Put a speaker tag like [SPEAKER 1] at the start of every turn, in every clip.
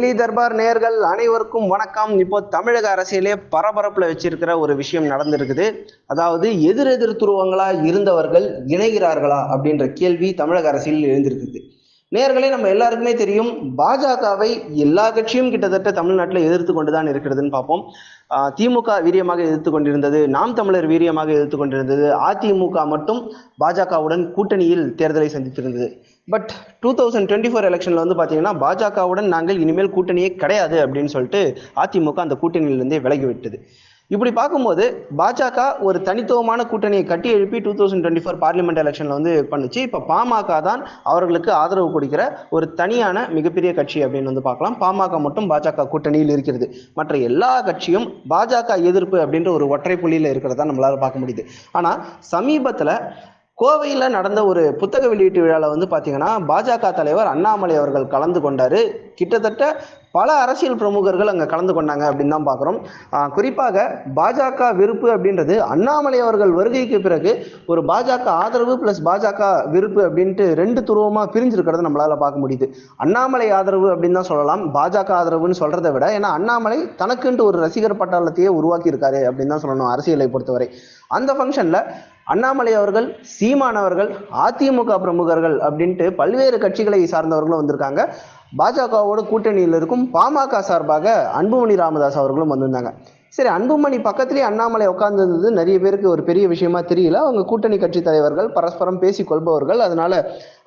[SPEAKER 1] Daily Darbar நேர்கள் அனைவருக்கும் வணக்கம். இப்போ தமிழக அரசியலே பரபரப்பில் வச்சிருக்கிற ஒரு விஷயம் நடந்திருக்குது. அதாவது எதிர் எதிர் துருவங்களா இருந்தவர்கள் இணைகிறார்களா அப்படின்ற கேள்வி தமிழக அரசியலில் எழுந்திருக்குது. நேர்களே நம்ம எல்லாருக்குமே தெரியும் பாஜகவை எல்லா கட்சியும் கிட்டத்தட்ட தமிழ்நாட்டில் எதிர்த்து கொண்டு தான் இருக்கிறதுன்னு பார்ப்போம். திமுக வீரியமாக எதிர்த்து கொண்டிருந்தது நாம் தமிழர் வீரியமாக எதிர்த்து கொண்டிருந்தது அதிமுக மட்டும் பாஜகவுடன் கூட்டணியில் தேர்தலை சந்தித்திருந்தது. But two thousand twenty four எலெக்ஷனில் வந்து பார்த்தீங்கன்னா பாஜகவுடன் நாங்கள் இனிமேல் கூட்டணியே கிடையாது அப்படின்னு சொல்லிட்டு அதிமுக அந்த கூட்டணியிலிருந்தே விலகி விட்டது இப்படி பார்க்கும்போது பாஜக ஒரு தனித்துவமான கூட்டணியை கட்டி எழுப்பி two thousand twenty four parliament எலெக்ஷனில் வந்து பண்ணுச்சு. இப்போ பாமக தான் அவர்களுக்கு ஆதரவு கொடுக்கிற ஒரு தனியான மிகப்பெரிய கட்சி அப்படின்னு வந்து பார்க்கலாம். பாமக மட்டும் பாஜக கூட்டணியில் இருக்கிறது. மற்ற எல்லா கட்சியும் பாஜக எதிர்ப்பு அப்படின்ற ஒரு ஒற்றை புள்ளியில் இருக்கிறதா நம்மளால் பார்க்க முடியுது. ஆனால் சமீபத்தில் கோவையில் நடந்த ஒரு புத்தக வெளியீட்டு விழாவில் வந்து பார்த்தீங்கன்னா பாஜக தலைவர் அண்ணாமலை அவர்கள் கலந்து கொண்டார். கிட்டத்தட்ட பல அரசியல் பிரமுகர்கள் அங்கே கலந்து கொண்டாங்க அப்படின்னு தான் பார்க்குறோம் குறிப்பாக பாஜக விருப்பு அப்படின்றது அண்ணாமலை அவர்கள் வருகைக்கு பிறகு ஒரு பாஜக ஆதரவு ப்ளஸ் பாஜக விருப்பு அப்படின்ட்டு ரெண்டு துருவமாக பிரிஞ்சிருக்கிறத நம்மளால் பார்க்க முடியுது. அண்ணாமலை ஆதரவு அப்படின்னு தான் சொல்லலாம். பாஜக ஆதரவுன்னு சொல்கிறத விட ஏன்னா அண்ணாமலை தனக்குன்ட்டு ஒரு ரசிகர் பட்டாளத்தையே உருவாக்கியிருக்காரு அப்படின்னு தான் சொல்லணும் அரசியலை பொறுத்தவரை. அந்த ஃபங்க்ஷனில் அண்ணாமலை அவர்கள் சீமான் அவர்கள் அதிமுக பிரமுகர்கள் அப்படின்ட்டு பல்வேறு கட்சிகளை சார்ந்தவர்களும் வந்திருக்காங்க. பாஜகவோட கூட்டணியில் இருக்கும் பாமக சார்பாக அன்புமணி ராமதாஸ் அவர்களும் வந்திருந்தாங்க. சரி அன்புமணி பக்கத்திலேயே அண்ணாமலை உட்கார்ந்திருந்தது. நிறைய பேருக்கு ஒரு பெரிய விஷயமா தெரியல. அவங்க கூட்டணி கட்சி தலைவர்கள் பரஸ்பரம் பேசி கொள்பவர்கள். அதனால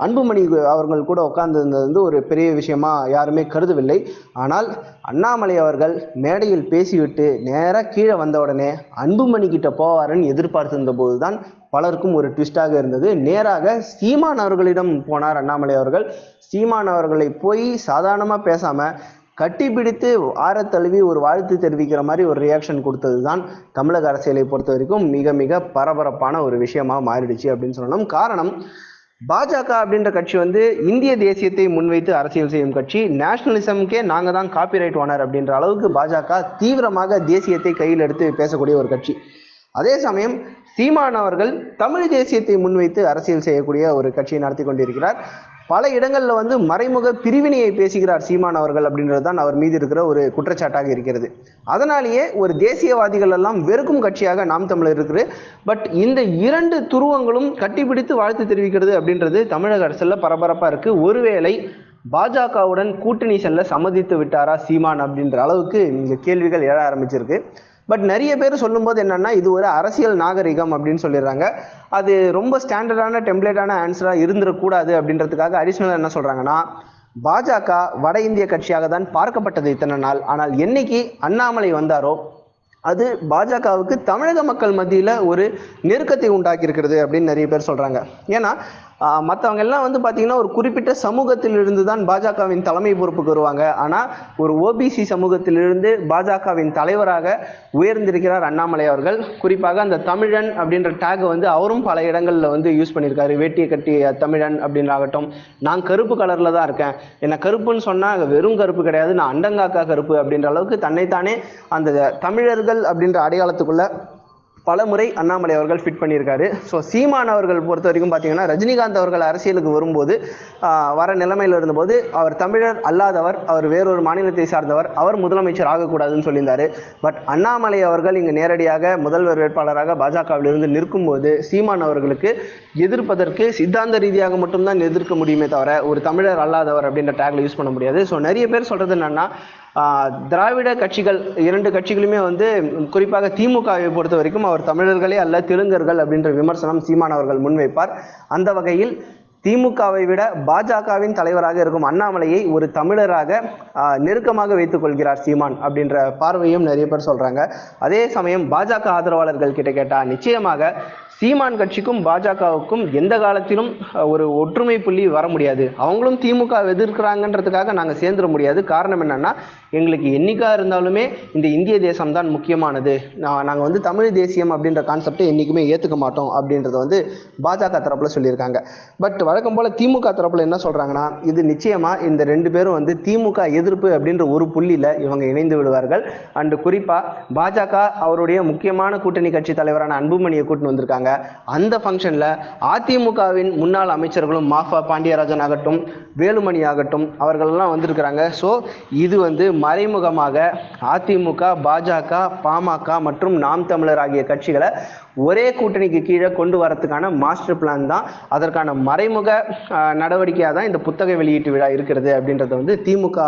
[SPEAKER 1] அன்புமணி அவர்கள் கூட உட்கார்ந்திருந்தது வந்து ஒரு பெரிய விஷயமா யாருமே கருதவில்லை. ஆனால் அண்ணாமலை அவர்கள் மேடையில் பேசிவிட்டு நேராக கீழே வந்த உடனே அன்புமணி கிட்ட போவாருன்னு எதிர்பார்த்திருந்த போதுதான் பலருக்கும் ஒரு ட்விஸ்டாக இருந்தது. நேராக சீமான் அவர்களிடம் போனார் அண்ணாமலை அவர்கள். சீமான் அவர்களை போய் சாதாரணமாக பேசாமல் கட்டிப்பிடித்து பிடித்து ஆரத்தழுவி ஒரு வாழ்த்து தெரிவிக்கிற மாதிரி ஒரு ரியாக்ஷன் கொடுத்தது தான் தமிழக அரசியலை பொறுத்த வரைக்கும் மிக மிக பரபரப்பான ஒரு விஷயமா மாறிடுச்சு அப்படின்னு சொல்லணும். காரணம் பாஜக அப்படின்ற கட்சி வந்து இந்திய தேசியத்தை முன்வைத்து அரசியல் செய்யும் கட்சி. நேஷனலிசம்க்கே நாங்கள் தான் காப்பிரைட் ஓனர் அப்படின்ற அளவுக்கு பாஜக தீவிரமாக தேசியத்தை கையில் எடுத்து பேசக்கூடிய ஒரு கட்சி. அதே சமயம் சீமான் அவர்கள் தமிழ் தேசியத்தை முன்வைத்து அரசியல் செய்யக்கூடிய ஒரு கட்சியை நடத்தி கொண்டிருக்கிறார். பல இடங்களில் வந்து மறைமுக பிரிவினையை பேசுகிறார் சீமான் அவர்கள் அப்படின்றது தான் அவர் மீது இருக்கிற ஒரு குற்றச்சாட்டாக இருக்கிறது. அதனாலேயே ஒரு தேசியவாதிகள் எல்லாம் வெறுக்கும் கட்சியாக நாம் தமிழர் இருக்குது பட் இந்த இரண்டு துருவங்களும் கட்டிப்பிடித்து வாழ்த்து தெரிவிக்கிறது அப்படின்றது தமிழக அரசில் பரபரப்பாக இருக்குது ஒருவேளை பாஜகவுடன் கூட்டணி செல்ல சம்மதித்து விட்டாரா சீமான் அப்படின்ற அளவுக்கு இங்கே கேள்விகள் எழ ஆரம்பிச்சிருக்கு. பட் நிறைய பேர் சொல்லும்போது என்னன்னா இது ஒரு அரசியல் நாகரிகம் அப்படின்னு சொல்லிடுறாங்க. அது ரொம்ப ஸ்டாண்டர்டான டெம்ப்ளேட்டான ஆன்சராக இருந்துடக்கூடாது அப்படின்றதுக்காக அடிஷ்னலாக என்ன சொல்கிறாங்கன்னா பாஜக வட இந்திய கட்சியாக தான் பார்க்கப்பட்டது இத்தனை நாள். ஆனால் என்னைக்கு அண்ணாமலை வந்தாரோ அது பாஜகவுக்கு தமிழக மக்கள் மத்தியில் ஒரு நெருக்கத்தை உண்டாக்கி இருக்கிறது அப்படின்னு நிறைய பேர் சொல்கிறாங்க ஏன்னா மற்றவங்க எல்லாம் வந்து பார்த்தீங்கன்னா ஒரு குறிப்பிட்ட சமூகத்திலிருந்து தான் பாஜகவின் தலைமை பொறுப்புக்கு வருவாங்க. ஆனால் ஒரு ஓபிசி சமூகத்திலிருந்து பாஜகவின் தலைவராக உயர்ந்திருக்கிறார் அண்ணாமலை அவர்கள். குறிப்பாக அந்த தமிழன் அப்படின்ற டேகை வந்து அவரும் பல இடங்களில் வந்து யூஸ் பண்ணியிருக்காரு. வேட்டியை கட்டி தமிழன் அப்படின்றாகட்டும். நான் கருப்பு கலரில் தான் இருக்கேன். என்னை கருப்புன்னு சொன்னால் வெறும் கருப்பு கிடையாது. நான் அண்டங்காக்கா கருப்பு அப்படின்ற அளவுக்கு தன்னைத்தானே அந்த தமிழர்கள் அப்படின்ற அடையாளத்துக்குள்ள பல முறை அண்ணாமலை அவர்கள் ஃபிட் பண்ணியிருக்காரு. ஸோ சீமான் அவர்கள் பொறுத்த வரைக்கும் பார்த்தீங்கன்னா ரஜினிகாந்த் அவர்கள் அரசியலுக்கு வரும்போது வர நிலைமையில் இருந்தபோது அவர் தமிழர் அல்லாதவர் அவர் வேறொரு மாநிலத்தை சார்ந்தவர் அவர் முதலமைச்சர் ஆகக்கூடாதுன்னு சொல்லியிருந்தார். பட் அண்ணாமலை அவர்கள் இங்கு நேரடியாக முதல்வர் வேட்பாளராக பாஜகவிலிருந்து நிற்கும்போது சீமான் அவர்களுக்கு எதிர்ப்பதற்கு சித்தாந்த ரீதியாக மட்டும்தான் எதிர்க்க முடியுமே தவிர ஒரு தமிழர் அல்லாதவர் அப்படின்ற டேக்ல யூஸ் பண்ண முடியாது. ஸோ நிறைய பேர் சொல்கிறது என்னென்னா திராவிட கட்சிகள் இரண்டு கட்சிகளுமே வந்து குறிப்பாக திமுகவை பொறுத்த வரைக்கும் அவர் தமிழர்களே அல்ல தெலுங்கர்கள் அப்படின்ற விமர்சனம் சீமான் அவர்கள் முன்வைப்பார். அந்த வகையில் திமுகவை விட பாஜகவின் தலைவராக இருக்கும் அண்ணாமலையை ஒரு தமிழராக நெருக்கமாக வைத்துக் கொள்கிறார் சீமான் அப்படின்ற பார்வையும் நிறைய பேர் சொல்றாங்க. அதே சமயம் பாஜக ஆதரவாளர்கள் கிட்ட கேட்டால் நிச்சயமாக சீமான் கட்சிக்கும் பாஜகவுக்கும் எந்த காலத்திலும் ஒரு ஒற்றுமை புள்ளி வர முடியாது. அவங்களும் திமுக எதிர்க்கிறாங்கன்றதுக்காக நாங்கள் சேர்ந்துட முடியாது. காரணம் என்னன்னா எங்களுக்கு என்னைக்கா இருந்தாலுமே இந்த இந்திய தேசம் தான் முக்கியமானது. நாங்கள் வந்து தமிழ் தேசியம் அப்படின்ற கான்செப்டை என்றைக்குமே ஏற்றுக்க மாட்டோம் அப்படின்றத வந்து பாஜக தரப்பில் சொல்லியிருக்காங்க. பட் வழக்கம் போல திமுக தரப்பில் என்ன சொல்கிறாங்கன்னா இது நிச்சயமாக இந்த ரெண்டு பேரும் வந்து திமுக எதிர்ப்பு அப்படின்ற ஒரு புள்ளியில் இவங்க இணைந்து விடுவார்கள். அண்டு குறிப்பாக பாஜக அவருடைய முக்கியமான கூட்டணி கட்சி தலைவரான அன்புமணியை கூட்டின்னு வந்திருக்காங்க. அந்த ஃபங்க்ஷனில் அதிமுகவின் முன்னாள் அமைச்சர்களும் மாஃபா பாண்டியராஜன் ஆகட்டும் வேலுமணி ஆகட்டும் அவர்களெல்லாம் வந்திருக்கிறாங்க. ஸோ இது வந்து மறைமுகமாக அதிமுக பாஜக பாமக மற்றும் நாம் தமிழர் ஆகிய கட்சிகளை ஒரே கூட்டணிக்கு கீழே கொண்டு வரதுக்கான மாஸ்டர் பிளான் தான். அதற்கான மறைமுக நடவடிக்கையாக தான் இந்த புத்தக வெளியீட்டு விழா இருக்கிறது அப்படின்றத வந்து திமுக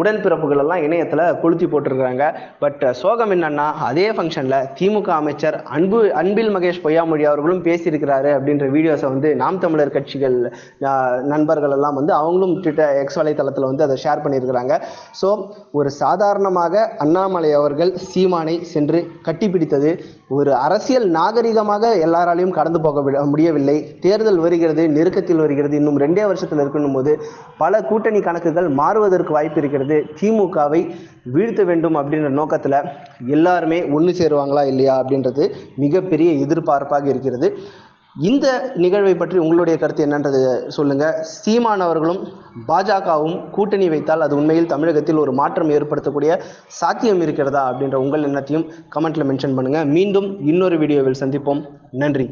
[SPEAKER 1] உடன்பிறப்புகள் எல்லாம் இணையத்தில் கொளுத்தி போட்டிருக்கிறாங்க. பட் சோகம் என்னன்னா அதே ஃபங்க்ஷனில் திமுக அமைச்சர் அன்பு அன்பில் மகேஷ் பொய்யாமொழி அவர்களும் பேசியிருக்கிறாரு அப்படின்ற வீடியோஸை வந்து நாம் தமிழர் கட்சிகள் நண்பர்கள் எல்லாம் வந்து அவங்களும் ட்விட்டர் எக்ஸ் வலைத்தளத்தில் வந்து அதை ஷேர் பண்ணியிருக்கிறாங்க. ஸோ ஒரு சாதாரணமாக அண்ணாமலை அவர்கள் சீமானை சென்று கட்டிப்பிடித்தது ஒரு அரசியல் நாகரிகமாக எல்லாராலையும் கடந்து போக விட- முடியவில்லை. தேர்தல் வருகிறது நெருக்கத்தில் வருகிறது. இன்னும் ரெண்டே வருஷத்தில் இருக்கணும் போது பல கூட்டணி கணக்குகள் மாறுவதற்கு வாய்ப்பு இருக்கிறது. திமுகவை வீழ்த்த வேண்டும் அப்படின்ற நோக்கத்தில் எல்லாருமே ஒன்று சேருவாங்களா இல்லையா அப்படின்றது மிகப்பெரிய எதிர்பார்ப்பாக இருக்கிறது. இந்த நிகழ்வை பற்றி உங்களுடைய கருத்து என்னன்றது சொல்லுங்க. சீமான் அவர்களும் பாஜகவும் கூட்டணி வைத்தால் அது உண்மையில் தமிழகத்தில் ஒரு மாற்றம் ஏற்படுத்தக்கூடிய சாத்தியம் இருக்கிறதா அப்படின்ற உங்கள் எண்ணத்தையும் கமெண்ட்ல மென்ஷன் பண்ணுங்க. மீண்டும் இன்னொரு வீடியோவில் சந்திப்போம். நன்றி.